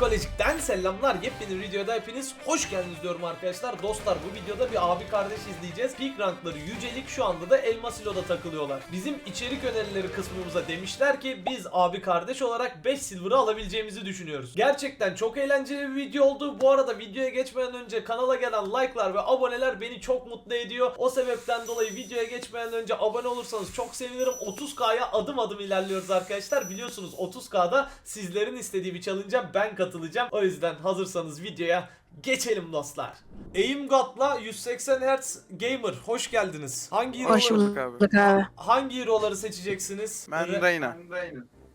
Psikolojik'ten selamlar. Yepyeni videoda hepiniz hoş geldiniz diyorum arkadaşlar. Dostlar bu videoda bir abi kardeş izleyeceğiz. Peak rankları yücelik şu anda da Elma Silo'da takılıyorlar. Bizim içerik önerileri kısmımıza demişler ki biz abi kardeş olarak 5 silver'ı alabileceğimizi düşünüyoruz. Gerçekten çok eğlenceli bir video oldu. Bu arada videoya geçmeden önce kanala gelen like'lar ve aboneler beni çok mutlu ediyor. O sebepten dolayı videoya geçmeden önce abone olursanız çok sevinirim. 30K'ya adım adım ilerliyoruz arkadaşlar. Biliyorsunuz 30K'da sizlerin istediği bir challenge'a ben katılacağım. O yüzden hazırsanız videoya geçelim dostlar. Aim God'la 180 Hz Gamer hoş geldiniz. Hangi Hoş hero'ları, bulduk abi. hangi hero'ları seçeceksiniz? Ben Re- Reyna.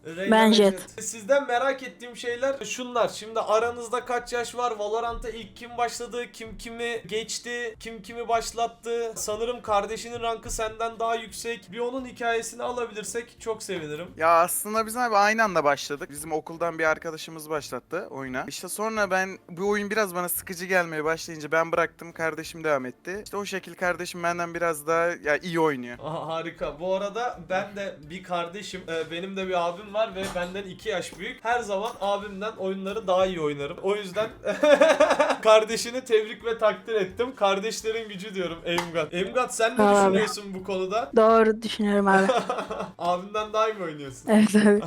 Reyna Ben Jet. Sizden merak ettiğim şeyler şunlar. Şimdi aranızda kaç yaş var? Valorant'a ilk kim başladı? Kim kimi geçti? Kim kimi başlattı? Sanırım kardeşinin rankı senden daha yüksek. Bir onun hikayesini alabilirsek çok sevinirim. Ya aslında biz abi aynı anda başladık. Bizim okuldan bir arkadaşımız başlattı oyuna. İşte sonra ben bu oyun biraz bana sıkıcı gelmeye başlayınca ben bıraktım. Kardeşim devam etti. İşte o şekil kardeşim benden biraz daha ya iyi oynuyor. Aha, harika. Bu arada ben de bir kardeşim, e, benim de bir abim var ve benden 2 yaş büyük. Her zaman abimden oyunları daha iyi oynarım. O yüzden kardeşini tebrik ve takdir ettim. Kardeşlerin gücü diyorum Emgat. Emgat sen ne Tamam abi. düşünüyorsun bu konuda? Doğru düşünüyorum abi. Abimden daha iyi mi oynuyorsun? evet abi.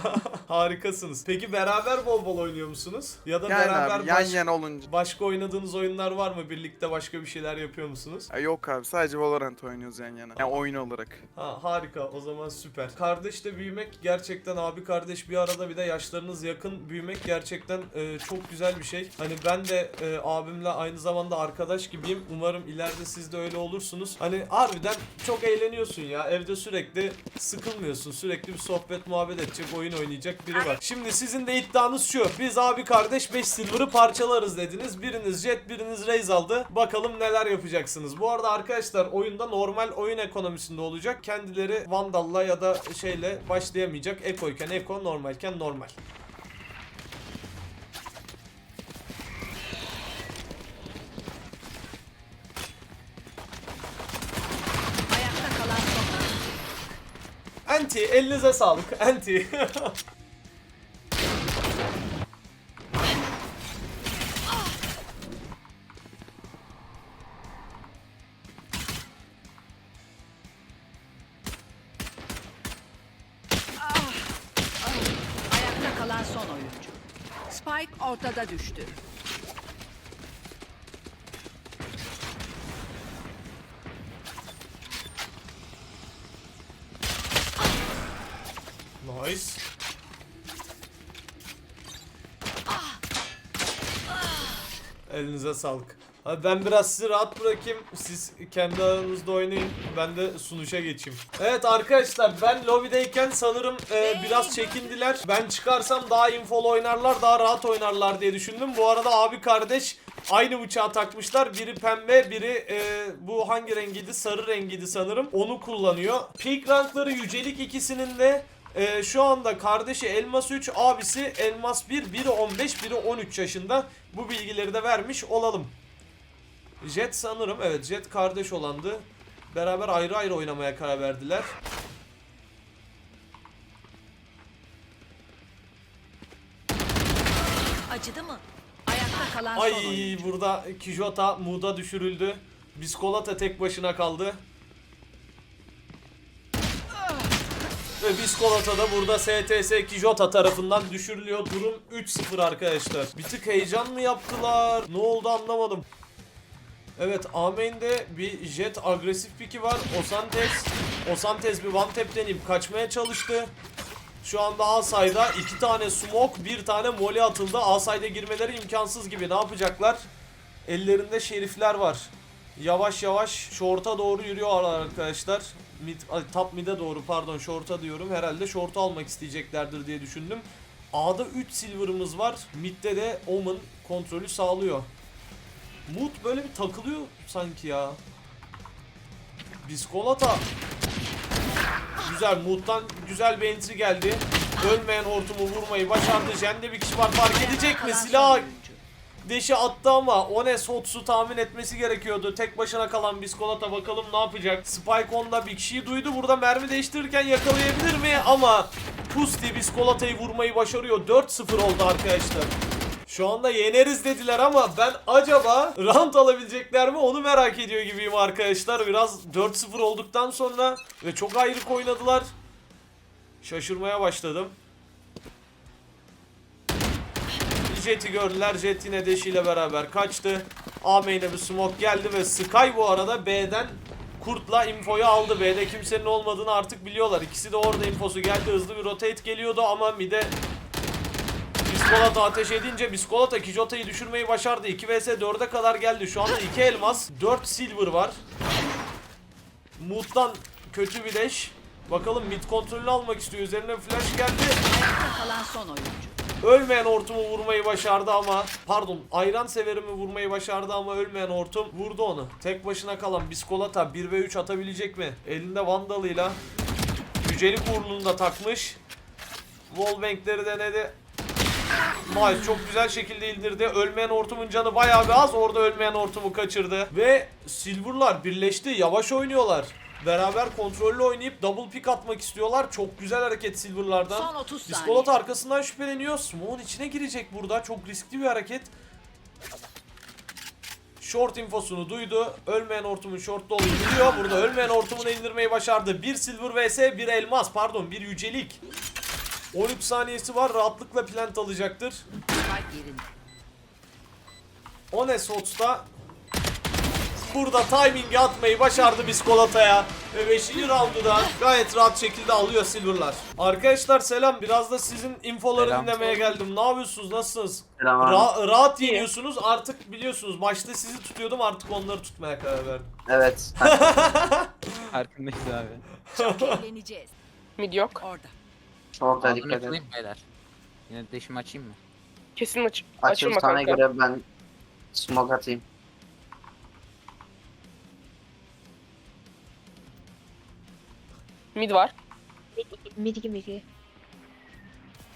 Harikasınız. Peki beraber bol bol oynuyor musunuz? Ya da Yani beraber abi yan baş- yana olunca. başka oynadığınız oyunlar var mı? Birlikte başka bir şeyler yapıyor musunuz? Ya yok abi sadece Valorant oynuyoruz yan yana. Yani oyun olarak. Ha harika o zaman süper. Kardeşle büyümek gerçekten abi kardeş bir arada bir de yaşlarınız yakın büyümek gerçekten e, çok güzel bir şey. Hani ben de e, abimle aynı zamanda arkadaş gibiyim. Umarım ileride siz de öyle olursunuz. Hani harbiden çok eğleniyorsun ya. Evde sürekli sıkılmıyorsun. Sürekli bir sohbet muhabbet edecek, oyun oynayacak biri var. Şimdi sizin de iddianız şu. Biz abi kardeş 5 silver'ı parçalarız dediniz. Biriniz jet, biriniz raise aldı. Bakalım neler yapacaksınız. Bu arada arkadaşlar oyunda normal oyun ekonomisinde olacak. Kendileri Vandal'la ya da şeyle başlayamayacak. Ekoyken eko, normalken normal. Anti, elinize sağlık. Anti. kalan son oyuncu. Spike ortada düştü. nice. Elinize sağlık. Hadi ben biraz sizi rahat bırakayım. Siz kendi aranızda oynayın. Ben de sunuşa geçeyim. Evet arkadaşlar ben lobideyken sanırım e, biraz çekindiler. Ben çıkarsam daha infolu oynarlar, daha rahat oynarlar diye düşündüm. Bu arada abi kardeş aynı bıçağı takmışlar. Biri pembe, biri e, bu hangi rengiydi? Sarı rengiydi sanırım. Onu kullanıyor. Peak rankları yücelik ikisinin de ee, şu anda kardeşi Elmas 3, abisi Elmas 1, biri 15, biri 13 yaşında. Bu bilgileri de vermiş olalım. Jet sanırım, evet Jet kardeş olandı. Beraber ayrı ayrı oynamaya karar verdiler. Acıdı mı? Ayakta kalan son Ay oyuncu. burada Kijota Muda düşürüldü. Biskolata tek başına kaldı. Ve Biskolata da burada STS Kijota tarafından düşürülüyor. Durum 3-0 arkadaşlar. Bir tık heyecan mı yaptılar? Ne oldu anlamadım. Evet Amen'de bir jet agresif piki var. Osantes. Osantes bir one tap deneyip kaçmaya çalıştı. Şu anda Asay'da iki tane smoke, bir tane molly atıldı. Asay'da girmeleri imkansız gibi. Ne yapacaklar? Ellerinde şerifler var. Yavaş yavaş short'a doğru yürüyorlar arkadaşlar. Mid, top mid'e doğru pardon short'a diyorum. Herhalde short'u almak isteyeceklerdir diye düşündüm. A'da 3 silver'ımız var. Mid'de de Omen kontrolü sağlıyor. Mood böyle bir takılıyor sanki ya. Biskolata. Güzel Mood'dan güzel bir entry geldi. Ölmeyen hortumu vurmayı başardı. Jende bir kişi var fark edecek mi? Silah deşi attı ama Ones Hots'u tahmin etmesi gerekiyordu. Tek başına kalan Biskolata bakalım ne yapacak. Spike onda bir kişiyi duydu. Burada mermi değiştirirken yakalayabilir mi? Ama Pusti Biskolata'yı vurmayı başarıyor. 4-0 oldu arkadaşlar. Şu anda yeneriz dediler ama ben acaba round alabilecekler mi onu merak ediyor gibiyim arkadaşlar. Biraz 4-0 olduktan sonra ve çok ayrık oynadılar. Şaşırmaya başladım. Jet'i gördüler. Jet yine deşiyle beraber kaçtı. A main'e bir smoke geldi ve Sky bu arada B'den Kurt'la infoyu aldı. B'de kimsenin olmadığını artık biliyorlar. İkisi de orada infosu geldi. Hızlı bir rotate geliyordu ama mide Biskolata ateş edince Biskolata Kijota'yı düşürmeyi başardı. 2 vs 4'e kadar geldi. Şu anda 2 elmas, 4 silver var. Mood'dan kötü bir leş. Bakalım mid kontrolünü almak istiyor. Üzerine flash geldi. Kalan son oyuncu. Ölmeyen hortumu vurmayı başardı ama pardon ayran severimi vurmayı başardı ama ölmeyen hortum vurdu onu. Tek başına kalan Biskolata 1 ve 3 atabilecek mi? Elinde vandalıyla yücelik uğrunu da takmış. Wallbank'leri denedi. Miles çok güzel şekilde indirdi. Ölmeyen hortumun canı bayağı bir az. Orada ölmeyen hortumu kaçırdı. Ve Silver'lar birleşti. Yavaş oynuyorlar. Beraber kontrollü oynayıp double pick atmak istiyorlar. Çok güzel hareket Silver'lardan. Son 30 saniye. Biskolata arkasından şüpheleniyor. Smoke'un içine girecek burada. Çok riskli bir hareket. Short infosunu duydu. Ölmeyen hortumun short'ta olduğunu biliyor. Burada ölmeyen hortumunu indirmeyi başardı. Bir silver vs bir elmas. Pardon bir yücelik. 13 saniyesi var. Rahatlıkla plant alacaktır. Ones Hots'ta burada timing'i atmayı başardı Biskolata'ya. Ve 5. roundu da gayet rahat şekilde alıyor Silver'lar. Arkadaşlar selam. Biraz da sizin infoları Selam. dinlemeye geldim. Ne yapıyorsunuz? Nasılsınız? Selam abi. Ra- rahat yeniyorsunuz. Artık biliyorsunuz. Maçta sizi tutuyordum. Artık onları tutmaya karar verdim. Evet. Farkındayız abi. Çok eğleneceğiz. Mid yok. Orada. Şorta Ağzını dikkat et. açılayım beyler. Yine deşimi açayım mı? Kesin aç. Açıl Açılma sana kanka. göre ben smoke atayım. Mid var. Mid gibi ki.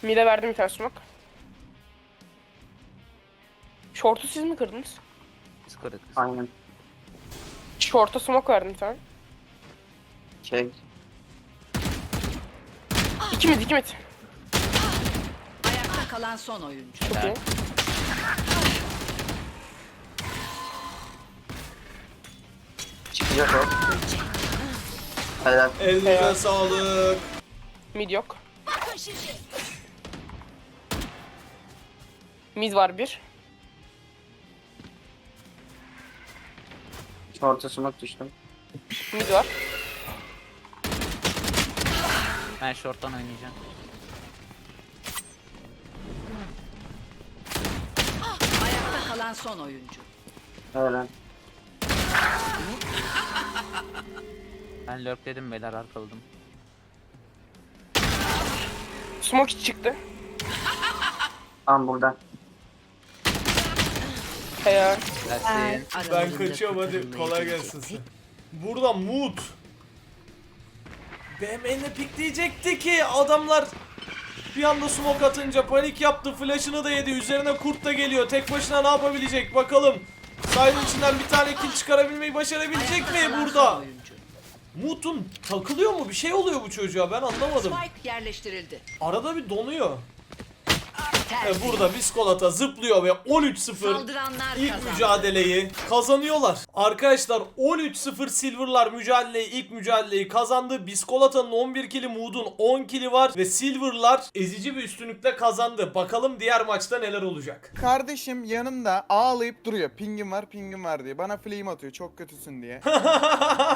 Mid'e verdim bir tane smoke. Short'u siz mi kırdınız? Biz kırık. Aynen. Short'a smoke verdim bir tane. Çek. İki mid, iki mid. Ayakta kalan son oyuncu. Çok iyi. Çıkacak o. Helal. Elinize Evet. sağlık. Mid yok. Mid var bir. Smoke düştüm. Mid var. Ben short'tan oynayacağım. Ayakta kalan son oyuncu. Helal. Ben lurkledim beyler arkaladım. Smoke çıktı. Tam burada. Helal. Gelsin. Ben kaçıyorum hadi kolay gelsin Burada Mood. BM'ne pikleyecekti ki adamlar bir anda smoke atınca panik yaptı. Flash'ını da yedi. Üzerine kurt da geliyor. Tek başına ne yapabilecek bakalım. Sayının içinden bir tane kill çıkarabilmeyi başarabilecek mi burada? Mood'un takılıyor mu? Bir şey oluyor bu çocuğa ben anlamadım. Spike yerleştirildi. Arada bir donuyor. Tersi. burada Biskolata zıplıyor ve 13-0 Saldıranlar İlk kazandı. mücadeleyi kazanıyorlar. Arkadaşlar 13-0 Silver'lar mücadeleyi ilk mücadeleyi kazandı. Biskolata'nın 11 kili, Mood'un 10 kili var ve Silver'lar ezici bir üstünlükle kazandı. Bakalım diğer maçta neler olacak. Kardeşim yanımda ağlayıp duruyor. Pingim var, pingim var diye. Bana flame atıyor. Çok kötüsün diye.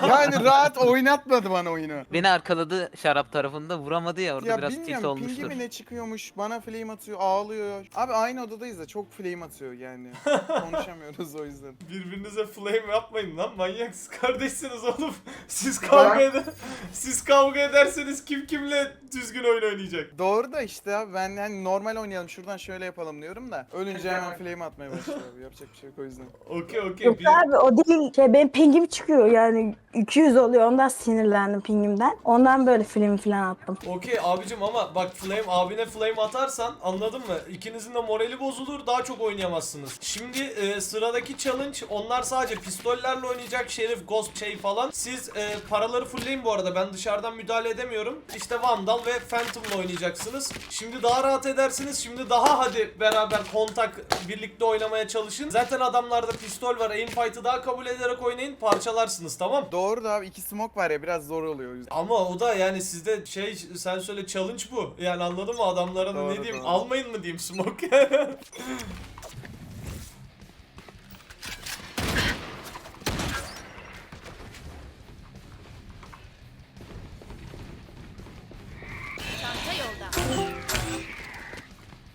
yani rahat oynatmadı bana oyunu. Beni arkaladı şarap tarafında vuramadı ya orada Ya biraz tilt bilmiyorum pingi olmuştur. mi ne çıkıyormuş bana flame atıyor ağlıyor. Abi aynı odadayız da çok flame atıyor yani. Konuşamıyoruz o yüzden. Birbirinize flame yapmayın lan manyak siz kardeşsiniz oğlum. Siz kavga eder siz kavga ederseniz kim kimle düzgün oyun oynayacak? Doğru da işte abi ben hani normal oynayalım şuradan şöyle yapalım diyorum da. Ölünce hemen flame atmaya başlıyor abi. Yapacak bir şey yok o yüzden. Okey okey. Yok Bir- abi o değil. Şey, benim pingim çıkıyor yani 200 oluyor ondan sinirlendim pingimden. Ondan böyle film falan attım. Okey abicim ama bak flame abine flame atarsan anladın mı? Mı? İkinizin de morali bozulur daha çok oynayamazsınız. Şimdi e, sıradaki challenge onlar sadece pistollerle oynayacak Şerif, Ghost şey falan. Siz e, paraları fullleyin bu arada ben dışarıdan müdahale edemiyorum. İşte Vandal ve Phantom'la oynayacaksınız. Şimdi daha rahat edersiniz. Şimdi daha hadi beraber kontak birlikte oynamaya çalışın. Zaten adamlarda pistol var. Aim fight'ı daha kabul ederek oynayın. Parçalarsınız tamam. Doğru da abi iki smoke var ya biraz zor oluyor o yüzden. Ama o da yani sizde şey sen söyle challenge bu. Yani anladın mı adamlara da ne diyeyim doğru. almayın mı diyeyim smoke.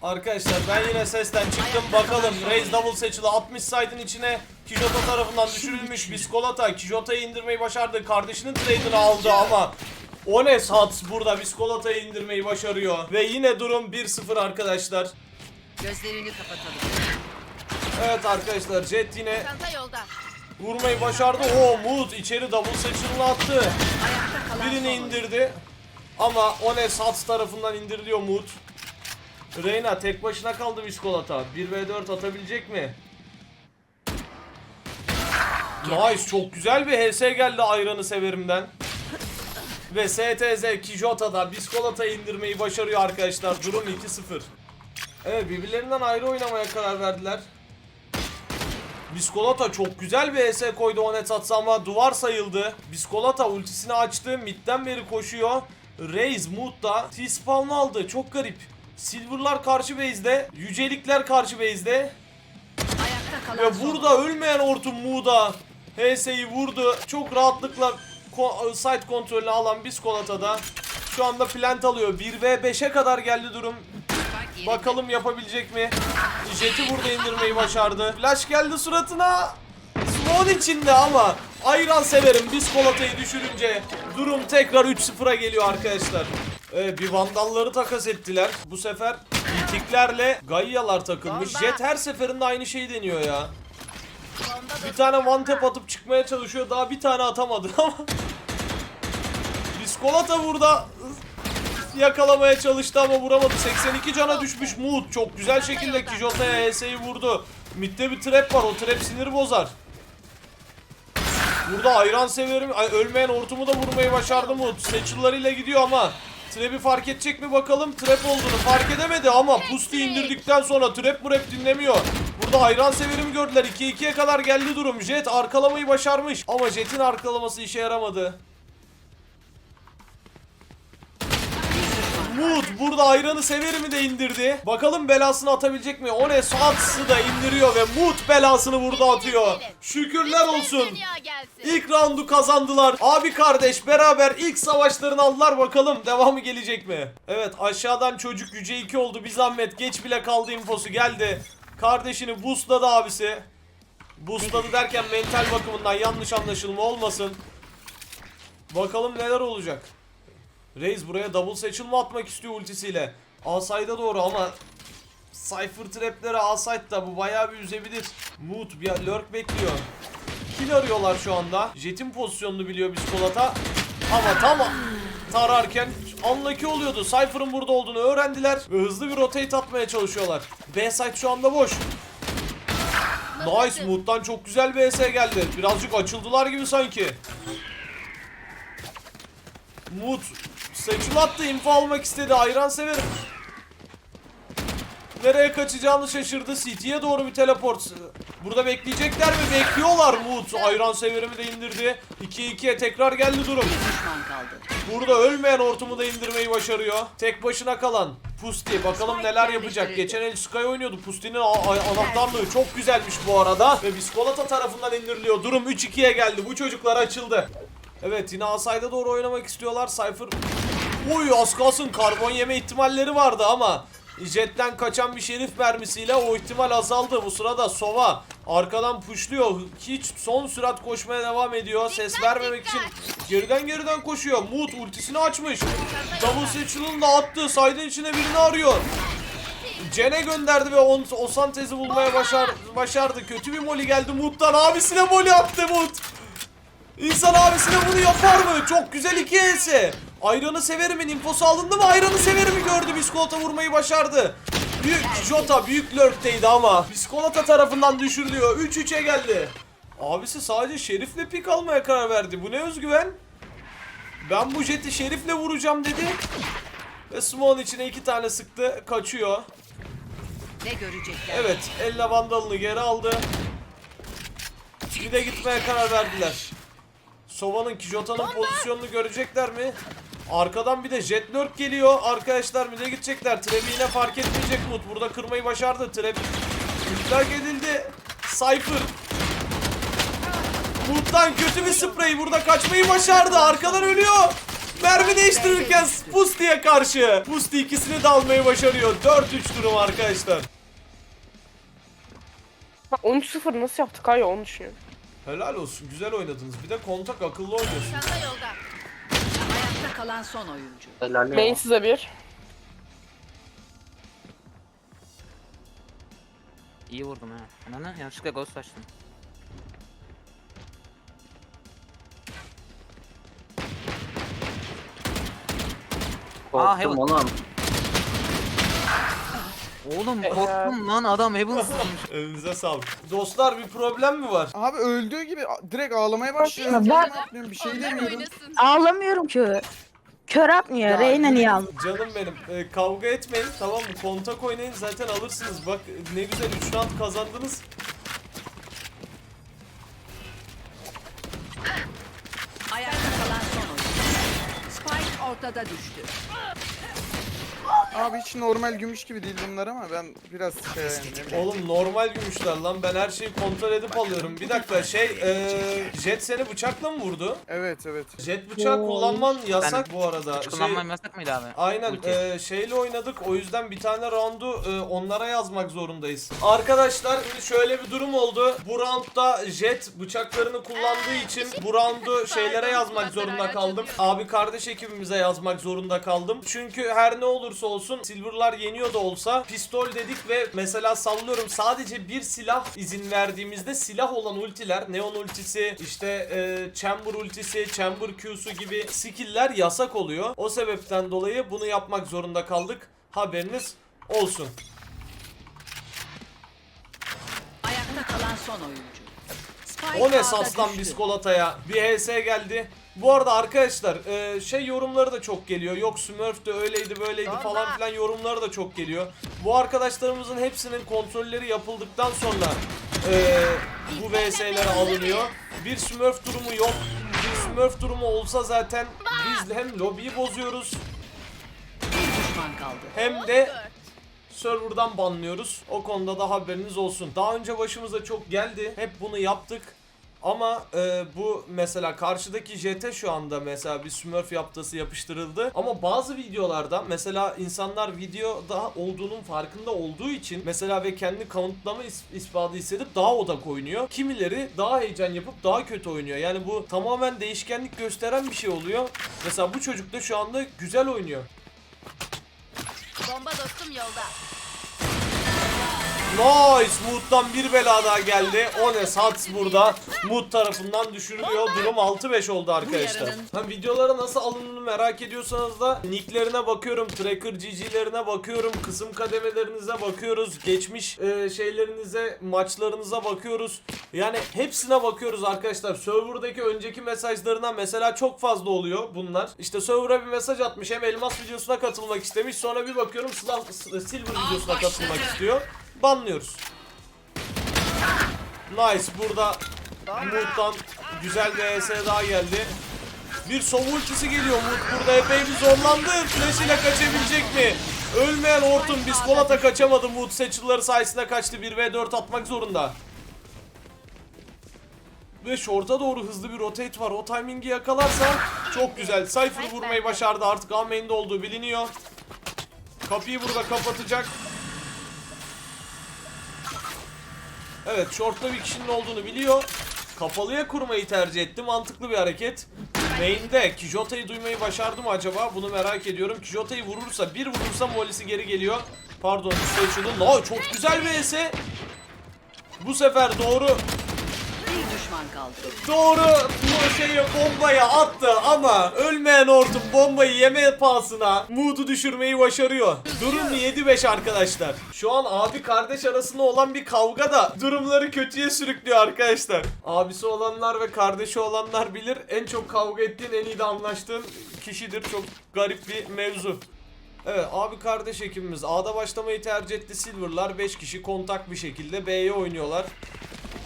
Arkadaşlar ben yine sesten çıktım. Bakalım Raze double seçili 60 side'ın içine Kijota tarafından düşürülmüş Biskolata Kijota'yı indirmeyi başardı. Kardeşinin trade'ini aldı ama Ones Hats burada Biskolata'yı indirmeyi başarıyor ve yine durum 1-0 arkadaşlar Gözlerini kapatalım. Evet arkadaşlar Jet yine Çanta yolda. vurmayı başardı o Mood içeri double seçilini attı Ayakta kalan Birini son indirdi. Ama Ones Hats tarafından indiriliyor Mood. Reyna tek başına kaldı Viskolata. 1v4 atabilecek mi? Nice çok güzel bir HS geldi ayranı severimden. Ve STZ Kijota da Biskolata'yı indirmeyi başarıyor arkadaşlar. Durum 2-0. Evet birbirlerinden ayrı oynamaya karar verdiler. Biskolata çok güzel bir ES koydu Onet ama duvar sayıldı. Biskolata ultisini açtı. Midden beri koşuyor. Raze Mood da T-spawn aldı. Çok garip. Silver'lar karşı base'de. Yücelikler karşı base'de. Ve burada ölmeyen Orton Mood'a HS'yi vurdu. Çok rahatlıkla site kontrolünü alan Biskolata da şu anda plant alıyor. 1v5'e kadar geldi durum. Bakalım yapabilecek mi? Jet'i burada indirmeyi başardı. Flash geldi suratına. Swan içinde ama ayran severim. Biskolatayı düşürünce durum tekrar 3-0'a geliyor arkadaşlar. Evet bir vandalları takas ettiler. Bu sefer itiklerle Gaia'lar takılmış. Jet her seferinde aynı şeyi deniyor ya. Bir tane one tap atıp çıkmaya çalışıyor. Daha bir tane atamadı ama. Biskolata burada yakalamaya çalıştı ama vuramadı. 82 cana düşmüş Mood. Çok güzel şekilde Kijota'ya HS'yi vurdu. Mid'de bir trap var. O trap sinir bozar. Burada ayran severim. Ay, ölmeyen hortumu da vurmayı başardı Mood. Seçillarıyla gidiyor ama Trap'i fark edecek mi bakalım. Trap olduğunu fark edemedi ama Pusti indirdikten sonra trap murap dinlemiyor. Burada hayran severimi gördüler. 2-2'ye kadar geldi durum. Jet arkalamayı başarmış. Ama Jet'in arkalaması işe yaramadı. Mood burada ayranı severimi de indirdi. Bakalım belasını atabilecek mi? O ne? Saatsı da indiriyor ve Mood belasını burada atıyor. Şükürler olsun. İlk roundu kazandılar. Abi kardeş beraber ilk savaşlarını aldılar bakalım devamı gelecek mi? Evet aşağıdan çocuk yüce 2 oldu bir zahmet geç bile kaldı infosu geldi. Kardeşini boostladı abisi. Boostladı derken mental bakımından yanlış anlaşılma olmasın. Bakalım neler olacak. Reis buraya double seçilme atmak istiyor ultisiyle. Alside'a doğru ama Cypher trapleri Alside'da bu bayağı bir üzebilir. Mood bir lurk bekliyor. Kill arıyorlar şu anda. Jet'in pozisyonunu biliyor Biskolata. Ama tam tararken unlucky oluyordu. Cypher'ın burada olduğunu öğrendiler ve hızlı bir rotate atmaya çalışıyorlar. B site şu anda boş. Nice Mood'dan çok güzel bir ES geldi. Birazcık açıldılar gibi sanki. Mood seçim attı. info almak istedi. Ayran severim. Nereye kaçacağını şaşırdı. City'ye doğru bir teleport. Burada bekleyecekler mi? Bekliyorlar Mood. Ayran severimi de indirdi. 2-2'ye tekrar geldi durum. Burada ölmeyen hortumu da indirmeyi başarıyor. Tek başına kalan Pusti. Bakalım neler yapacak. Geçen el Sky oynuyordu. Pusti'nin anahtarlığı çok güzelmiş bu arada. Ve Biskolata tarafından indiriliyor. Durum 3-2'ye geldi. Bu çocuklar açıldı. Evet yine Asay'da doğru oynamak istiyorlar. Cypher Oy az kalsın karbon yeme ihtimalleri vardı ama Jet'ten kaçan bir şerif mermisiyle o ihtimal azaldı. Bu sırada Sova arkadan pushluyor. Hiç son sürat koşmaya devam ediyor. Ses vermemek için geriden geriden koşuyor. Mood ultisini açmış. Double Satchel'ın da attı. Saydın içine birini arıyor. Cene gönderdi ve on, o santezi bulmaya başar, başardı. Kötü bir moli geldi Mood'dan. Abisine moli attı Mood. İnsan abisine bunu yapar mı? Çok güzel iki else. Ayranı severimin infosu alındı mı? Ayranı severimi gördü. Biskolata vurmayı başardı. Büyük Jota büyük lurkteydi ama Biskolata tarafından düşürülüyor. 3-3'e geldi. Abisi sadece Şerif'le pik almaya karar verdi. Bu ne özgüven? Ben bu jeti Şerif'le vuracağım dedi. Ve Small'un içine iki tane sıktı. Kaçıyor. Ne görecekler? Evet, elle vandalını geri aldı. Bir de gitmeye karar verdiler. Sova'nın Kijota'nın pozisyonunu görecekler mi? Arkadan bir de Jet Lurk geliyor. Arkadaşlar mide gidecekler. Trap'i yine fark etmeyecek Mut. Burada kırmayı başardı. Trap iptal edildi. Cypher. Mut'tan kötü bir sprey. Burada kaçmayı başardı. Arkadan ölüyor. Mermi değiştirirken Pusti'ye karşı. Pusti ikisini de almayı başarıyor. 4-3 durum arkadaşlar. Ha, 13-0 nasıl yaptık hayır onu düşünüyorum. Helal olsun. Güzel oynadınız. Bir de kontak akıllı oynuyorsun. Çanta yolda. Ayakta kalan son oyuncu. Helal size bir. İyi vurdum ha. Ananı yanlışlıkla ghost açtım. Aa, Korktum Heaven. oğlum. Oğlum korktum lan adam Heaven sızmış. Elinize sağlık. Dostlar bir problem mi var? Abi öldüğü gibi a- direkt ağlamaya başlıyor. Ben ne yapıyorum? Bir şey demiyorum. Ağlamıyorum ki. Kör atmıyor. Reyna niye aldı? Canım benim e, kavga etmeyin tamam mı? Kontak oynayın zaten alırsınız. Bak ne güzel 3 round kazandınız. Ayakta kalan son oyuncu. Spike ortada düştü. Abi hiç normal gümüş gibi değil bunlar ama ben biraz şey yani. Oğlum normal gümüşler lan ben her şeyi kontrol edip alıyorum. Bir dakika şey e, Jet seni bıçakla mı vurdu? Evet evet. Jet bıçağı kullanman yasak bu arada. Hiç Şey, kullanmam yasak mıydı abi? Aynen Ulti. e, şeyle oynadık o yüzden bir tane roundu e, onlara yazmak zorundayız. Arkadaşlar şimdi şöyle bir durum oldu. Bu roundda Jet bıçaklarını kullandığı için bu roundu şeylere yazmak zorunda kaldım. Abi kardeş ekibimize yazmak zorunda kaldım. Çünkü her ne olursa olsun Silver'lar yeniyor da olsa pistol dedik ve mesela sallıyorum sadece bir silah izin verdiğimizde silah olan ultiler Neon ultisi işte e, Chamber ultisi Chamber Q'su gibi skill'ler yasak oluyor. O sebepten dolayı bunu yapmak zorunda kaldık. Haberiniz olsun. Ayakta kalan son oyuncu. Spike O ne saslan biskolataya. Bir HS geldi. Bu arada arkadaşlar e, şey yorumları da çok geliyor. Yok Smurf de öyleydi böyleydi falan filan yorumları da çok geliyor. Bu arkadaşlarımızın hepsinin kontrolleri yapıldıktan sonra e, bu VS'lere alınıyor. Bir Smurf durumu yok. Bir Smurf durumu olsa zaten biz hem lobiyi bozuyoruz hem de serverdan banlıyoruz. O konuda da haberiniz olsun. Daha önce başımıza çok geldi. Hep bunu yaptık. Ama e, bu mesela karşıdaki jete şu anda mesela bir smurf yaptısı yapıştırıldı. Ama bazı videolarda mesela insanlar videoda olduğunun farkında olduğu için mesela ve kendi kanıtlama is- ispatı hissedip daha odak oynuyor. Kimileri daha heyecan yapıp daha kötü oynuyor. Yani bu tamamen değişkenlik gösteren bir şey oluyor. Mesela bu çocuk da şu anda güzel oynuyor. Bomba dostum yolda. Nice! Mood'dan bir bela daha geldi. O ne Sats burada. Mood tarafından düşürülüyor. Durum 6-5 oldu arkadaşlar. Ha, videolara nasıl alındığını merak ediyorsanız da nicklerine bakıyorum. Tracker GG'lerine bakıyorum. Kısım kademelerinize bakıyoruz. Geçmiş e, şeylerinize, maçlarınıza bakıyoruz. Yani hepsine bakıyoruz arkadaşlar. Server'daki önceki mesajlarına mesela çok fazla oluyor bunlar. İşte server'a bir mesaj atmış. Hem elmas videosuna katılmak istemiş. Sonra bir bakıyorum Slav, Silver videosuna katılmak istiyor. Banlıyoruz. Nice. Burada Mood'dan güzel bir ES daha geldi. Bir sov ultisi geliyor Mood burada epey bir zorlandı. Flash ile kaçabilecek mi? Ölmeyen Orton Biskolata kaçamadı Mood seçilleri sayesinde kaçtı 1v4 atmak zorunda. Ve short'a doğru hızlı bir rotate var. O timingi yakalarsa çok güzel. Cypher vurmayı başardı. Artık A main'de olduğu biliniyor. Kapıyı burada kapatacak. Evet short'ta bir kişinin olduğunu biliyor. Kapalıya kurmayı tercih etti. Mantıklı bir hareket. Main'de Kijota'yı duymayı başardı mı acaba? Bunu merak ediyorum. Kijota'yı vurursa, bir vurursa Molly'si geri geliyor. Pardon, açıldı. No, çok güzel ES. Bu sefer doğru Bir düşman kaldı. Doğru bu şeyi bombayı attı ama ölmeyen hortum bombayı yeme pahasına Mood'u düşürmeyi başarıyor. Durum 7-5 arkadaşlar. Şu an abi kardeş arasında olan bir kavga da durumları kötüye sürüklüyor arkadaşlar. Abisi olanlar ve kardeşi olanlar bilir en çok kavga ettiğin en iyi de anlaştığın kişidir. Çok garip bir mevzu. Evet abi kardeş ekibimiz A'da başlamayı tercih etti Silver'lar 5 kişi kontak bir şekilde B'ye oynuyorlar.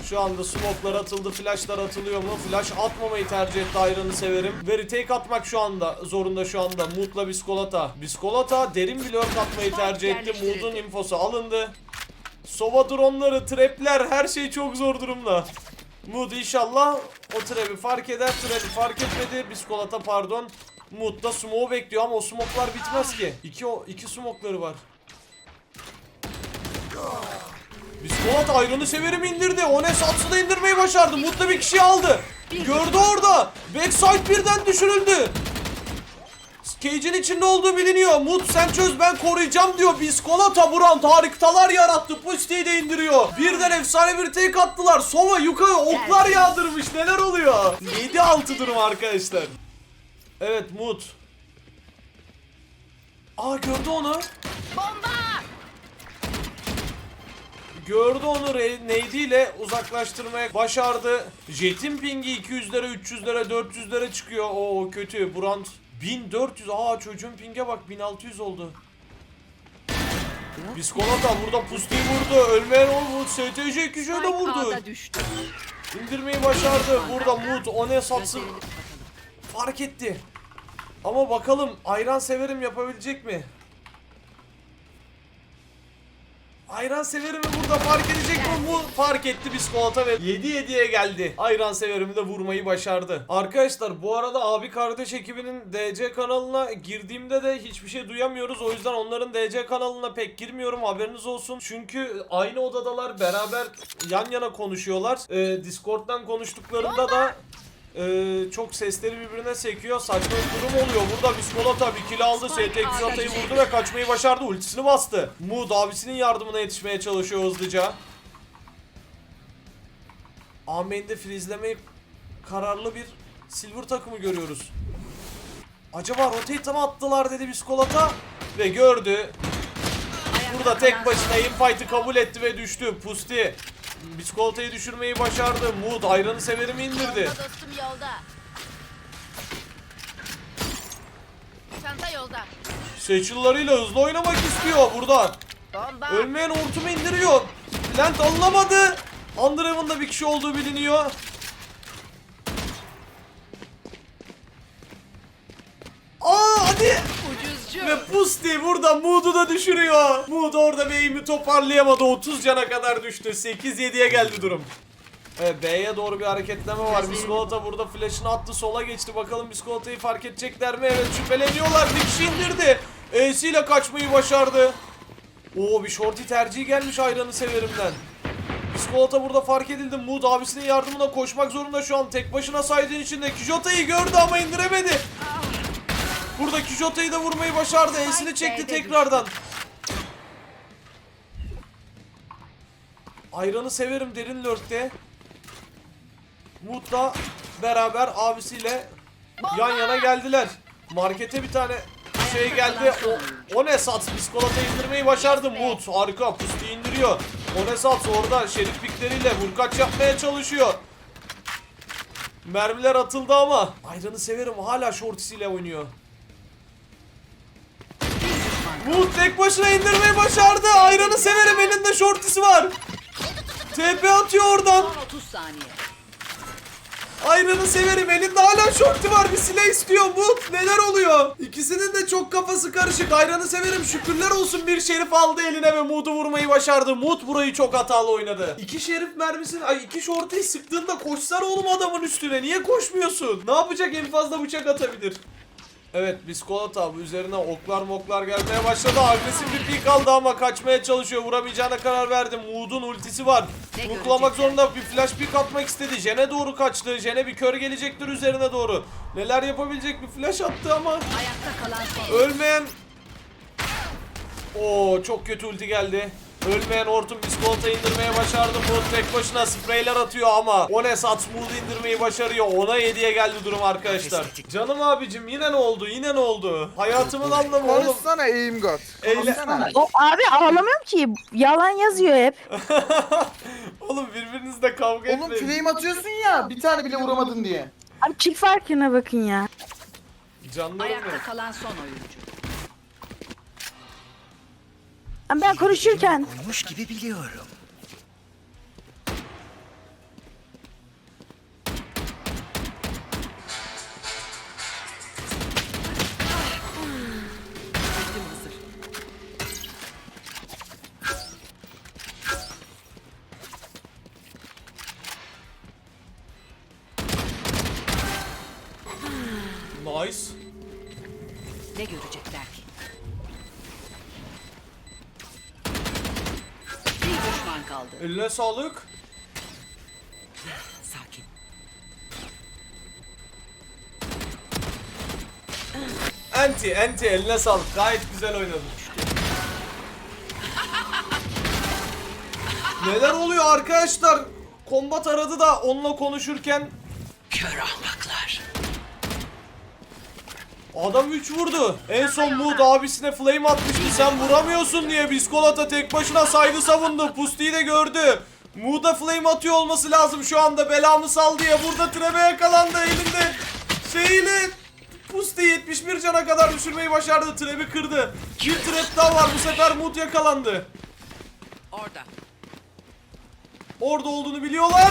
Şu anda smoke'lar atıldı, flash'lar atılıyor mu? Flash atmamayı tercih etti Ayran'ı severim. Ve retake atmak şu anda zorunda şu anda. Mood'la Biskolata. Biskolata derin bir lurk atmayı tercih etti. Mood'un infosu alındı. Sova dronları, trapler her şey çok zor durumda. Mood inşallah o trap'i fark eder. Trap'i fark etmedi. Biskolata pardon. Mood da smoke bekliyor ama o smoke'lar bitmez ki. İki, o, iki smoke'ları var. Biskolat ayrını severim indirdi. O ne satsı da indirmeyi başardı. Mutlu bir kişi aldı. Gördü orada. Backside birden düşürüldü. Cage'in içinde olduğu biliniyor. Mut sen çöz ben koruyacağım diyor. Biskolata vuran harikalar yarattı. Pusti'yi de indiriyor. Birden efsane bir tek attılar. Sova yukarı oklar yağdırmış. Neler oluyor? 7-6 durum arkadaşlar. Evet Mut. Aa gördü onu. Gördü onu re- neydi ile uzaklaştırmaya başardı. Jet'in pingi 200'lere, 300'lere, 400'lere çıkıyor. Oo kötü. Brand 1400. Aa çocuğun pinge bak 1600 oldu. Biskolata burada pustiyi vurdu. Ölmeyen oldu. STC 2 şöyle Spike vurdu. İndirmeyi başardı. Burada Mut One satsı Gözlerini kapatalım. fark etti. Ama bakalım ayran severim yapabilecek mi? Ayran severimi burada fark edecek mi? Bu fark etti biskolata ve 7-7'ye geldi. Ayran severimi de vurmayı başardı. Arkadaşlar bu arada abi kardeş ekibinin DC kanalına girdiğimde de hiçbir şey duyamıyoruz. O yüzden onların DC kanalına pek girmiyorum haberiniz olsun. Çünkü aynı odadalar beraber yan yana konuşuyorlar. Ee, Discord'dan konuştuklarında da ee, çok sesleri birbirine sekiyor. Saçma bir durum oluyor. Burada Biskolata bir kill aldı. ST200 vurdu ve kaçmayı başardı. Ultisini bastı. Mood abisinin yardımına yetişmeye çalışıyor hızlıca. Amen'de freezelemeyi kararlı bir Silver takımı görüyoruz. Acaba rotate'e mi attılar dedi Biskolata ve gördü. Burada tek başına infight'ı kabul etti ve düştü. Pusti Biskolatayı düşürmeyi başardı. Mood ayranı severimi indirdi. Bomba dostum yolda. Çanta yolda. Seçillarıyla hızlı oynamak istiyor burada. Bomba. Ölmeyen hortumu indiriyor. Plant alınamadı. Underhaven'da bir kişi olduğu biliniyor. Aa hadi. Ucuzcu. Ve Pusti burada Mood'u da düşürüyor. Mood orada beyimi toparlayamadı. 30 cana kadar düştü. 8-7'ye geldi durum. Evet B'ye doğru bir hareketleme var. Biskolata burada flash'ını attı. Sola geçti. Bakalım Biskolata'yı fark edecekler mi? Evet şüpheleniyorlar. Bir kişi indirdi. E'siyle kaçmayı başardı. Oo bir shorty tercihi gelmiş ayranı severimden. Biskolata burada fark edildi. Mood abisinin yardımına koşmak zorunda şu an. Tek başına saydığın içinde Kijota'yı gördü ama indiremedi. Burada Kijota'yı da vurmayı başardı. E'sini çekti tekrardan. Ayranı severim derin lurkte. Mood'la beraber abisiyle yan yana geldiler. Markete bir tane şey geldi. O, o ne sat biskolata indirmeyi başardı Mood. Harika pusti indiriyor. O ne sat orada şerif pikleriyle vurkaç yapmaya çalışıyor. Mermiler atıldı ama ayranı severim hala shortisiyle oynuyor. Mood tek başına indirmeyi başardı. Ayranı severim elinde shortisi var. TP atıyor oradan. Son 30 saniye. Ayranı severim. Elinde hala şortu var. Bir silah istiyor. Mut neler oluyor? İkisinin de çok kafası karışık. Ayranı severim. Şükürler olsun bir şerif aldı eline ve Mut'u vurmayı başardı. Mut burayı çok hatalı oynadı. İki şerif mermisini, ay iki şortayı sıktığında koşsana oğlum adamın üstüne. Niye koşmuyorsun? Ne yapacak? En fazla bıçak atabilir. Evet Biskolata bu üzerine oklar moklar gelmeye başladı. Agresif bir pik aldı ama kaçmaya çalışıyor. Vuramayacağına karar verdi. Mood'un ultisi var. Görecekler? zorunda bir flash pick atmak istedi. Jene doğru kaçtı. Jene bir kör gelecektir üzerine doğru. Neler yapabilecek bir flash attı ama Ayakta kalan ölmeyen. Oo çok kötü ulti geldi. Ölmeyen Hortum Biskolata indirmeye başardı. Mood tek başına spreyler atıyor ama Onesat Smooth indirmeyi başarıyor. Ona 7'ye geldi durum arkadaşlar. Canım abicim yine ne oldu? Yine ne oldu? Hayatımın anlamı oğlum. Konuşsana aim god. Eyle-. O abi ağlamıyorum ki. Yalan yazıyor hep. Oğlum birbirinizle kavga Oğlum etmeyin. flame atıyorsun ya bir tane bile vuramadın diye. Abi kick farkına bakın ya. Canlarım Ayakta benim. kalan son oyuncu. Ben konuşurken Olmuş gibi biliyorum. Sağlık. Sakin. Anti, anti eline sağlık. Gayet güzel oynadın. Neler oluyor arkadaşlar? Kombat aradı da onunla konuşurken Kör ahmaklar. Adam 3 vurdu. En son Mood abisine flame atmıştı. Sen vuramıyorsun diye Biskolata tek başına saydı savundu. Pusti'yi de gördü. Mood'a flame atıyor olması lazım şu anda. Belamı sal diye. Burada trebe yakalandı elinde. Şeyiyle Pusti 71 cana kadar düşürmeyi başardı. Trebi kırdı. Bir trap daha var. Bu sefer Mood yakalandı. Orada. Orada olduğunu biliyorlar.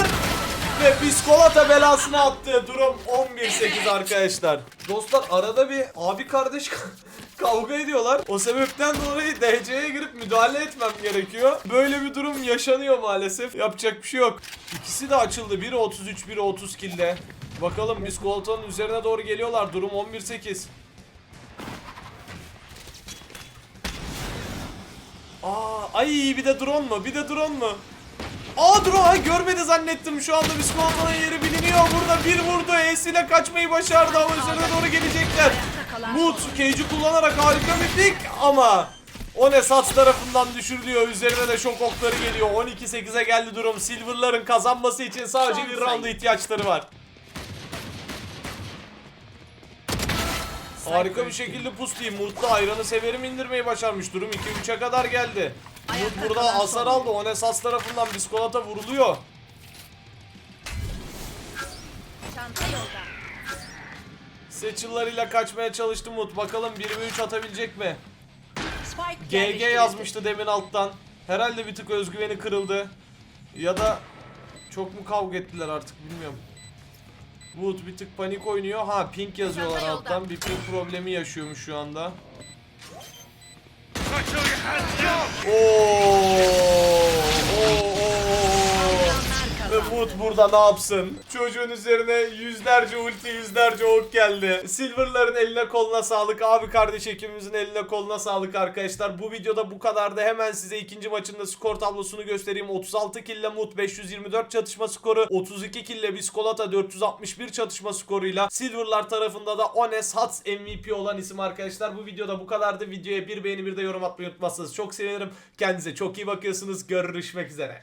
Ve Biskolata belasını attı. Durum 11-8 arkadaşlar. Dostlar arada bir abi kardeş kavga ediyorlar. O sebepten dolayı DC'ye girip müdahale etmem gerekiyor. Böyle bir durum yaşanıyor maalesef. Yapacak bir şey yok. İkisi de açıldı. Biri 33, biri 30 kilde. Bakalım Biskolata'nın üzerine doğru geliyorlar. Durum 11-8. Aa, ay bir de drone mu? Bir de drone mu? Ay görmedi zannettim şu anda Biskolata'nın yeri biliniyor. Burada bir vurdu. İle kaçmayı başardı ama üzerine doğru gelecekler. Mut. Cage'i kullanarak harika bir pick ama Onesat tarafından düşürülüyor. Üzerine de şok okları geliyor. 12-8'e geldi durum. Silver'ların kazanması için sadece Son bir rounda ihtiyaçları var. Harika bir şekilde pusti. Mutlu ayranı severim indirmeyi başarmış. Durum 2-3'e kadar geldi. Mut Ayakta burada hasar aldı. Onesas tarafından Biskolata vuruluyor. Çanta yolda. Seçillarıyla kaçmaya çalıştı Mut. Bakalım 1 ve 3 atabilecek mi? GG yazmıştı demin alttan. Herhalde bir tık özgüveni kırıldı. Ya da çok mu kavga ettiler artık bilmiyorum. Wood bir tık panik oynuyor. Ha pink yazıyorlar alttan. Bir pink problemi yaşıyormuş şu anda. Oo! Oo! Wood burada ne yapsın? Çocuğun üzerine yüzlerce ulti, yüzlerce ok geldi. Silver'ların eline koluna sağlık. Abi kardeş ekibimizin eline koluna sağlık arkadaşlar. Bu videoda bu kadardı. Hemen size ikinci maçında skor tablosunu göstereyim. 36 kille Mut 524 çatışma skoru. 32 kille Biskolata 461 çatışma skoruyla. Silver'lar tarafında da Ones Hats MVP olan isim arkadaşlar. Bu videoda bu kadardı. Videoya bir beğeni bir de yorum atmayı unutmazsanız çok sevinirim. Kendinize çok iyi bakıyorsunuz. Görüşmek üzere.